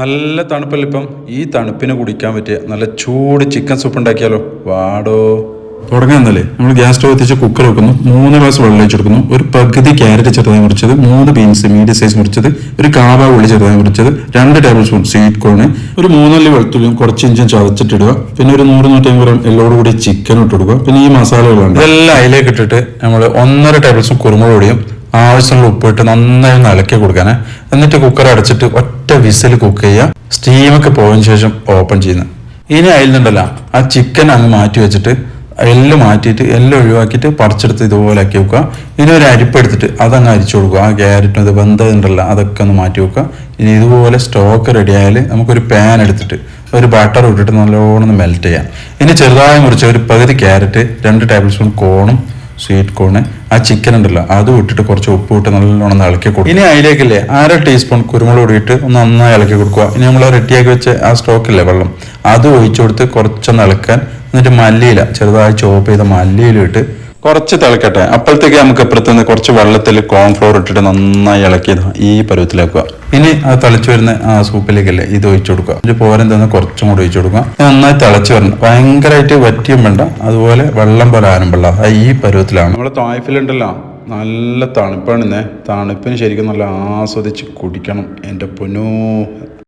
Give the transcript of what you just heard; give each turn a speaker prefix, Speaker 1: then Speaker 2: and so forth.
Speaker 1: നല്ല തണുപ്പല്ല ഇപ്പം? ഈ തണുപ്പിന് കുടിക്കാൻ പറ്റിയ നല്ല ചൂട് ചിക്കൻ സൂപ്പ് ഉണ്ടാക്കിയാലോ? വാടോ. തുടങ്ങാന്നല്ലേ നമ്മൾ ഗ്യാസ് സ്റ്റവ് എത്തിച്ച് കുക്കർ വെക്കുന്നു. മൂന്ന് ഗ്ലാസ് വെള്ളം വെച്ചെടുക്കുന്നു ഒരു പകുതി ക്യാരറ്റ് ചെറുതായി മുറിച്ചത്. മൂന്ന് ബീൻസ് മീഡിയം സൈസ് മുറിച്ചത്. ഒരു കാവ ഉള്ളി ചെറുതായി മുറിച്ചത്. രണ്ട് ടേബിൾ സ്പൂൺ സ്വീറ്റ് കോണ് ഒരു മൂന്നല്ലി വെളുത്തുള്ളിയും കുറച്ച് ഇഞ്ചും ചതച്ചിട്ടിടുക. പിന്നെ ഒരു നൂറ് നൂറ്റമ്പത് ഗ്രാം എല്ലോട് കൂടി ചിക്കൻ ഇട്ട് കൊടുക്കുക പിന്നെ ഈ മസാലകളുണ്ട് ഇതെല്ലാം അതിലേക്ക് ഇട്ടിട്ട് നമ്മൾ ഒന്നര ടേബിൾ സ്പൂൺ കുരുമുളക് പൊടിയും ആവശ്യമുള്ള ഉപ്പിട്ട് നന്നായി ഒന്ന് ഇളക്കി കൊടുക്കാനേ. എന്നിട്ട് കുക്കർ അടച്ചിട്ട് ഒറ്റ വിസിൽ കുക്ക് ചെയ്യുക സ്റ്റീമൊക്കെ പോയതിനു ശേഷം ഓപ്പൺ ചെയ്യുന്നത് ഇനി അതിലുണ്ടല്ലോ ആ ചിക്കൻ അങ്ങ് മാറ്റി വെച്ചിട്ട് എല്ല് മാറ്റിയിട്ട് എല്ലാം ഒഴിവാക്കിയിട്ട് പറിച്ചെടുത്ത് ഇതുപോലെ ആക്കി വെക്കുക. ഇനി ഒരു അരിപ്പ് എടുത്തിട്ട് അതങ്ങ് അരിച്ചു കൊടുക്കുക. ആ ക്യാരറ്റും ഇത് വെന്തതുണ്ടല്ലോ അതൊക്കെ ഒന്ന് മാറ്റി വെക്കുക. ഇനി ഇതുപോലെ സ്റ്റോക്ക് റെഡി ആയാൽ നമുക്കൊരു പാൻ എടുത്തിട്ട് ഒരു ബട്ടർ ഇട്ടിട്ട് നല്ലോണം മെൽറ്റ് ചെയ്യാം. ഇനി ചെറുതായി മുറിച്ച ഒരു പകുതി ക്യാരറ്റ് രണ്ട് ടേബിൾ സ്പൂൺ കോണും സ്വീറ്റ് കോണ് ആ ചിക്കൻ ഉണ്ടല്ലോ അതും ഇട്ടിട്ട് കുറച്ച് ഉപ്പ് ഇട്ട് നല്ലോണം ഇളക്കി കൊടുക്കും ഇനി അതിലേക്കില്ലേ അര ടീസ്പൂൺ കുരുമുളക് പൊടി ഇട്ട് ഒന്ന് നന്നായി ഇളക്കി കൊടുക്കുക. ഇനി നമ്മൾ റെഡിയാക്കി വെച്ച ആ സ്റ്റോക്കില്ലേ വെള്ളം അത് ഒഴിച്ചു കൊടുത്ത് കുറച്ചൊന്ന് ഇളക്കാൻ എന്നിട്ട് മല്ലിയില ചെറുതായി ചോപ്പ് ചെയ്ത മല്ലിയില ഇട്ട് കുറച്ച് തിളക്കട്ടെ. അപ്പോഴത്തേക്ക് നമുക്ക് ഇപ്പുറത്ത് നിന്ന് കുറച്ച് വെള്ളത്തിൽ കോൺഫ്ലോർ ഇട്ടിട്ട് നന്നായി ഇളക്കി ഈ പരുവത്തിലാക്കുക ഇനി അത് തിളച്ചു വരുന്ന ആ സൂപ്പിലേക്കല്ലേ ഇത് ഒഴിച്ചു കൊടുക്കുക. ഇത് പോരം തന്നെ കുറച്ചും കൂടി ഒഴിച്ചു കൊടുക്കുക. നന്നായി തിളച്ചു വരണം. ഭയങ്കരമായിട്ട് വറ്റിയും വേണ്ട. അതുപോലെ വെള്ളം പോലെ ആരും അത് ഈ പരുവത്തിലാണ്. നമ്മളെ തായ്ഫിലുണ്ടല്ലോ. നല്ല തണുപ്പാണ് ഇന്നേ. തണുപ്പിന് ശരിക്കും നല്ല ആസ്വദിച്ച് കുടിക്കണം. എന്റെ പൊന്നോ.